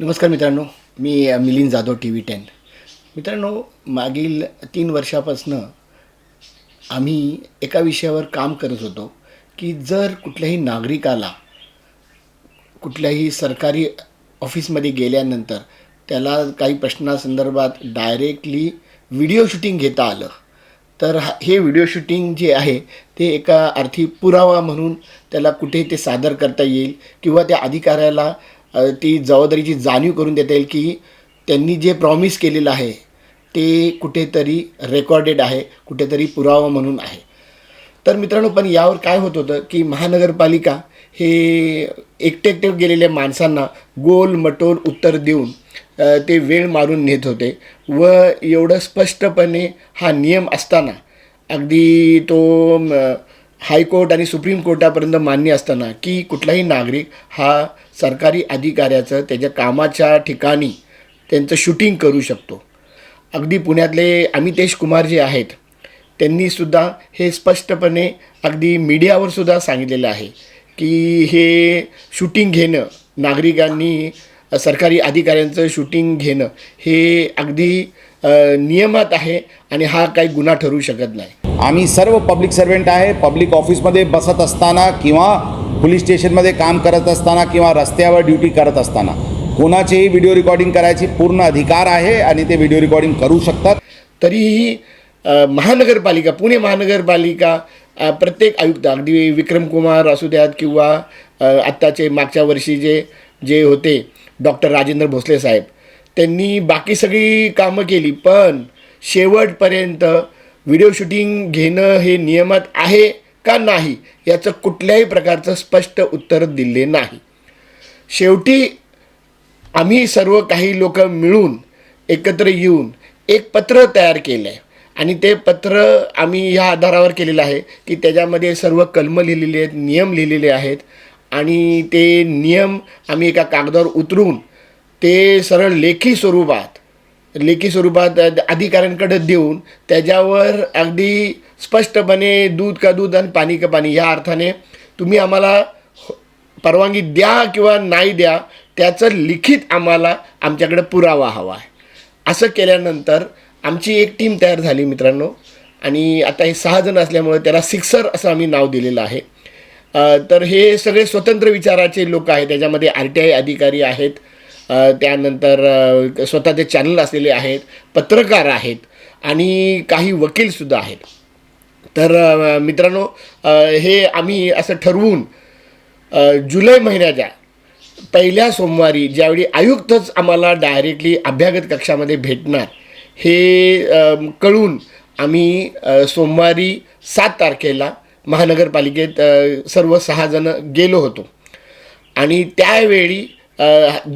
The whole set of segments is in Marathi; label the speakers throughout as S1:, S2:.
S1: नमस्कार मित्रांनो मी Milind Jadhav T V ten. मित्रांनो मागील तीन वर्षापासनं आम्ही एका विषयावर काम करत होतो की जर कुठल्याही नागरिकाला कुठल्याही सरकारी ऑफिसमध्ये गेल्यानंतर त्याला काही प्रश्नासंदर्भात डायरेक्टली व्हिडिओ शूटिंग घेता आलं तर हे व्हिडिओ शूटिंग जे आहे ते एका अर्थी पुरावा म्हणून त्याला कुठे ते सादर करता येईल किंवा त्या अधिकाऱ्याला ती जबाबदारीची जाणीव करून देता येईल की त्यांनी जे प्रॉमिस केलेलं आहे ते कुठेतरी रेकॉर्डेड आहे कुठेतरी पुरावा म्हणून आहे. तर मित्रांनो पण यावर काय होत होतं की महानगरपालिका हे एकटे एकटे गेलेल्या माणसांना गोल मटोल उत्तर देऊन ते वेळ मारून नेत होते व एवढं स्पष्टपणे हा नियम असताना अगदी तो हायकोर्ट आणि सुप्रीम कोर्टापर्यंत मान्य असताना की कुठलाही नागरिक हा सरकारी अधिकाऱ्याचं त्याच्या कामाच्या ठिकाणी त्यांचं शूटिंग करू शकतो. अगदी पुण्यातले अमितेश कुमार जे आहेत त्यांनीसुद्धा हे स्पष्टपणे अगदी मीडियावरसुद्धा सांगितलेलं आहे की हे शूटिंग घेणं नागरिकांनी सरकारी अधिकाऱ्यांचं शूटिंग घेणं हे अगदी नियमात आहे आणि हा काही गुन्हा ठरू शकत नाही.
S2: आम्ही सर्व पब्लिक सर्वंट आहे पब्लिक ऑफिसमध्ये बसत असताना किंवा पोलीस स्टेशनमध्ये काम करत असताना किंवा रस्त्यावर ड्युटी करत असताना कोणाचेही व्हिडिओ रेकॉर्डिंग करायची पूर्ण अधिकार आहे आणि ते व्हिडिओ रेकॉर्डिंग करू शकतात.
S1: तरीही महानगरपालिका पुणे महानगरपालिका प्रत्येक आयुक्त अगदी विक्रमकुमार असू द्यात किंवा आत्ताचे मागच्या वर्षी जे जे होते डॉक्टर राजेंद्र भोसले साहेब त्यांनी बाकी सगळी कामं केली पण शेवटपर्यंत व्हिडिओ शूटिंग घेणं हे नियमात आहे का नाही याचं कुठल्याही प्रकारचं स्पष्ट उत्तर दिले नाही. शेवटी आम्ही सर्व काही लोक मिळून एकत्र येऊन एक पत्र तयार केलं आहे आणि ते पत्र आम्ही ह्या आधारावर केलेलं आहे की त्याच्यामध्ये सर्व कलमं लिहिलेली आहेत नियम लिहिलेले आहेत. आणि ते नियम आम्ही एका कागदावर उतरून ते सरळ लेखी स्वरूपात लेखी स्वरूपात अधिकाऱ्यांकडे देऊन त्याच्यावर अगदी स्पष्टपणे दूध का दूध आणि पाणी का पाणी या अर्थाने तुम्ही आम्हाला परवानगी द्या किंवा नाही द्या त्याचं लिखित आम्हाला आमच्याकडे पुरावा हवा आहे. असं केल्यानंतर आमची एक टीम तयार झाली मित्रांनो. आणि आता हे सहा जण असल्यामुळे त्याला सिक्सर असं आम्ही नाव दिलेलं आहे. तर हे सगळे स्वतंत्र विचाराचे लोक आहेत. त्याच्यामध्ये आर टी आय अधिकारी आहेत. त्यानंतर स्वतःचे चॅनल असलेले आहेत. पत्रकार आहेत. आणि काही वकीलसुद्धा आहेत. तर मित्रांनो हे आम्ही असं ठरवून जुलै महिन्याच्या पहिल्या सोमवारी ज्यावेळी आयुक्तच आम्हाला डायरेक्टली अभ्यागत कक्षामध्ये भेटणार हे कळून आम्ही सोमवारी सात तारखेला महानगरपालिकेत सर्व सहाजणं गेलो होतो. आणि त्यावेळी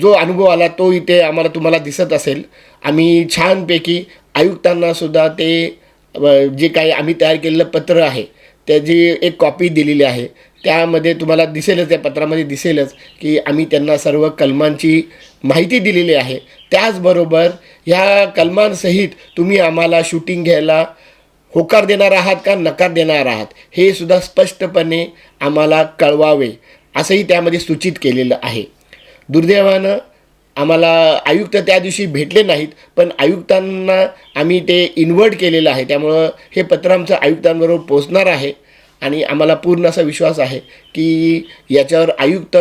S1: जो अनुभव आला तो इथे आम्हाला तुम्हाला दिसत असेल. आम्ही छानपैकी आयुक्तांनासुद्धा ते जे काही आम्ही तयार केलेलं पत्र आहे त्याची एक कॉपी दिलेली आहे. त्यामध्ये तुम्हाला दिसेलच त्या पत्रामध्ये दिसेलच की आम्ही त्यांना सर्व कलमांची माहिती दिलेली आहे. त्याचबरोबर ह्या कलमांसहित तुम्ही आम्हाला शूटिंग घ्यायला होकार देणार आहात का नकार देणार आहात हे सुद्धा स्पष्टपणे आम्हाला कळवावे असंही त्यामध्ये सूचित केलेलं आहे. दुर्दैवानं आम्हाला आयुक्त त्या दिवशी भेटले नाहीत पण आयुक्तांना आम्ही ते इन्व्हर्ट केलेलं आहे. त्यामुळं हे पत्र आमचं आयुक्तांबरोबर पोचणार आहे आणि आम्हाला पूर्ण असा विश्वास आहे की याच्यावर आयुक्त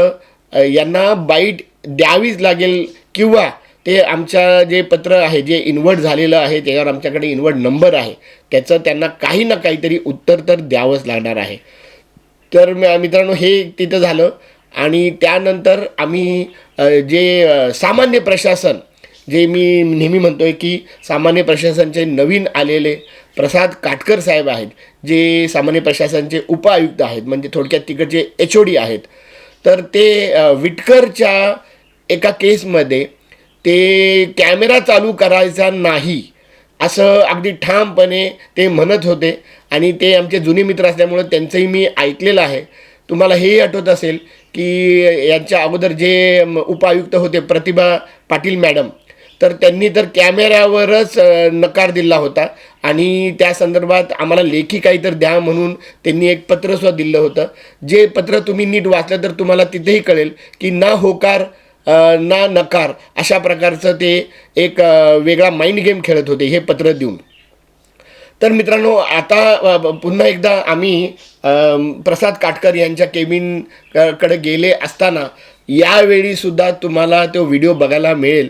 S1: यांना बाईट द्यावीच लागेल किंवा ते आमच्या जे पत्र आहे जे इन्व्हर्ट झालेलं आहे त्याच्यावर आमच्याकडे इन्व्हर्ट नंबर आहे त्याचं त्यांना काही ना काहीतरी उत्तर तर द्यावंच लागणार आहे. तर मित्रांनो हे तिथं झालं. आणि त्यानंतर आम्ही जे सामान्य प्रशासन जे मी नेहमी म्हणतो आहे की सामान्य प्रशासनचे नवीन आलेले प्रसाद काटकर साहेब आहेत जे सामान्य प्रशासनचे उपआयुक्त आहेत म्हणजे थोडक्यात तिकडचे एच ओ डी आहेत तर ते विटकरच्या एका केसमध्ये ते कॅमेरा चालू करायचा नाही असं अगदी ठामपणे ते म्हणत होते. आणि ते आमचे जुने मित्र असल्यामुळं त्यांचंही मी ऐकलेलं आहे. तुम्हाला हेही आठवत असेल की यांच्या अगोदर जे उपायुक्त होते प्रतिभा पाटील मॅडम तर त्यांनी तर कॅमेऱ्यावरच नकार दिला होता. आणि त्या संदर्भात आम्हाला लेखी काही तर द्या म्हणून त्यांनी एक पत्रसुद्धा दिलं होतं. जे पत्र तुम्ही नीट वाचलं तर तुम्हाला तिथेही कळेल की ना होकार ना नकार अशा प्रकारचं ते एक वेगळा माइंड गेम खेळत होते हे पत्र देऊन. तर मित्रांनो आता पुन्हा एकदा आम्ही प्रसाद काटकर यांच्या केबिनकडे गेले असताना यावेळी सुद्धा तुम्हाला तो व्हिडिओ बघायला मिळेल.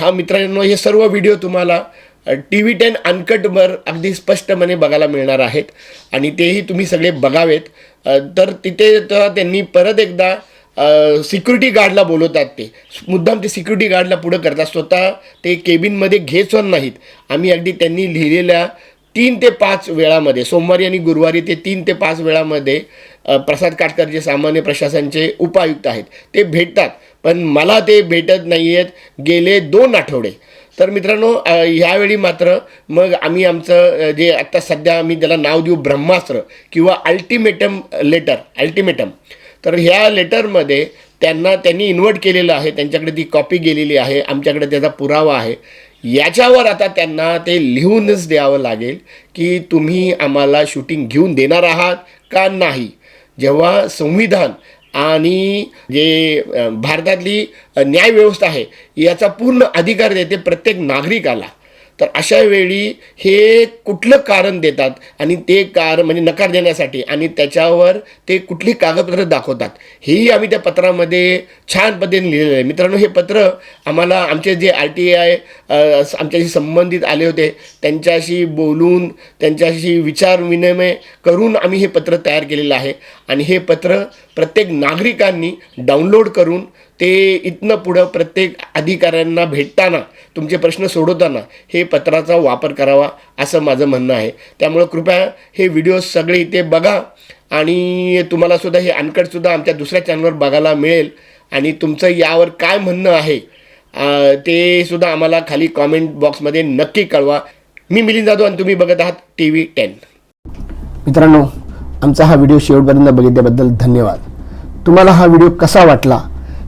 S1: हा मित्रांनो हे सर्व व्हिडिओ तुम्हाला टी व्ही टेन अनकटवर अगदी स्पष्टपणे बघायला मिळणार आहेत. आणि तेही तुम्ही सगळे बघावेत. तर तिथे तर त्यांनी परत एकदा सिक्युरिटी गार्डला बोलवतात ते. मुद्दाम ते सिक्युरिटी गार्डला पुढं करतात. स्वतः ते केबिनमध्ये घेचवत नाहीत. आम्ही अगदी त्यांनी लिहिलेल्या तीन ते पाच वेळामध्ये सोमवारी आणि गुरुवारी ते तीन ते पाच वेळामध्ये प्रसाद काटकर जे सामान्य प्रशासनचे उपायुक्त आहेत. ते भेटतात पण मला ते भेटत नाही आहेत गेले दोन आठवडे. तर मित्रांनो ह्यावेळी मात्र मग आम्ही आमचं जे आत्ता सध्या आम्ही त्याला नाव देऊ ब्रह्मास्त्र किंवा अल्टिमेटम लेटर अल्टिमेटम. तर ह्या लेटरमध्ये त्यांना त्यांनी इन्व्हर्ट केलेलं आहे त्यांच्याकडे ती कॉपी गेलेली आहे आमच्याकडे त्याचा पुरावा आहे. याच्यावर आता त्यांना ते लिहूनच द्यावं लागेल की तुम्ही आम्हाला शूटिंग घेऊन देणार आहात का नाही. जेव्हा संविधान आणि जे भारतातली न्यायव्यवस्था आहे याचा पूर्ण अधिकार देते प्रत्येक नागरिकाला. तर अशा वेळी हे कुठलं कारण देतात आणि ते कार म्हणजे नकार देण्यासाठी आणि त्याच्यावर ते कुठली कागदपत्रं दाखवतात हेही आम्ही त्या पत्रामध्ये छान पद्धतीने लिहिलेलं आहे. मित्रांनो हे पत्र आम्हाला आमचे जे आर टी आय आमच्याशी संबंधित आले होते त्यांच्याशी बोलून त्यांच्याशी विचार विनिमय करून आम्ही हे पत्र तयार केलेलं आहे. आणि हे पत्र प्रत्येक नागरिकांनी डाउनलोड करून ते इथनं पुढं प्रत्येक अधिकाऱ्यांना भेटताना तुमचे प्रश्न सोडवताना हे पत्राचा वापर करावा असं माझं म्हणणं आहे. त्यामुळं कृपया हे व्हिडिओ सगळे इथे बघा आणि तुम्हालासुद्धा हे अनकटसुद्धा आमच्या दुसऱ्या चॅनलवर बघायला मिळेल. आणि तुमचं यावर काय म्हणणं आहे ते सुद्धा आम्हाला खाली कॉमेंट बॉक्समध्ये नक्की कळवा. मी मिलिंद जाधव आणि तुम्ही बघत आहात टी व्ही टेन.
S3: मित्रांनो आमचा हा व्हिडिओ शेवटपर्यंत बघितल्याबद्दल धन्यवाद. तुम्हाला हा व्हिडिओ कसा वाटला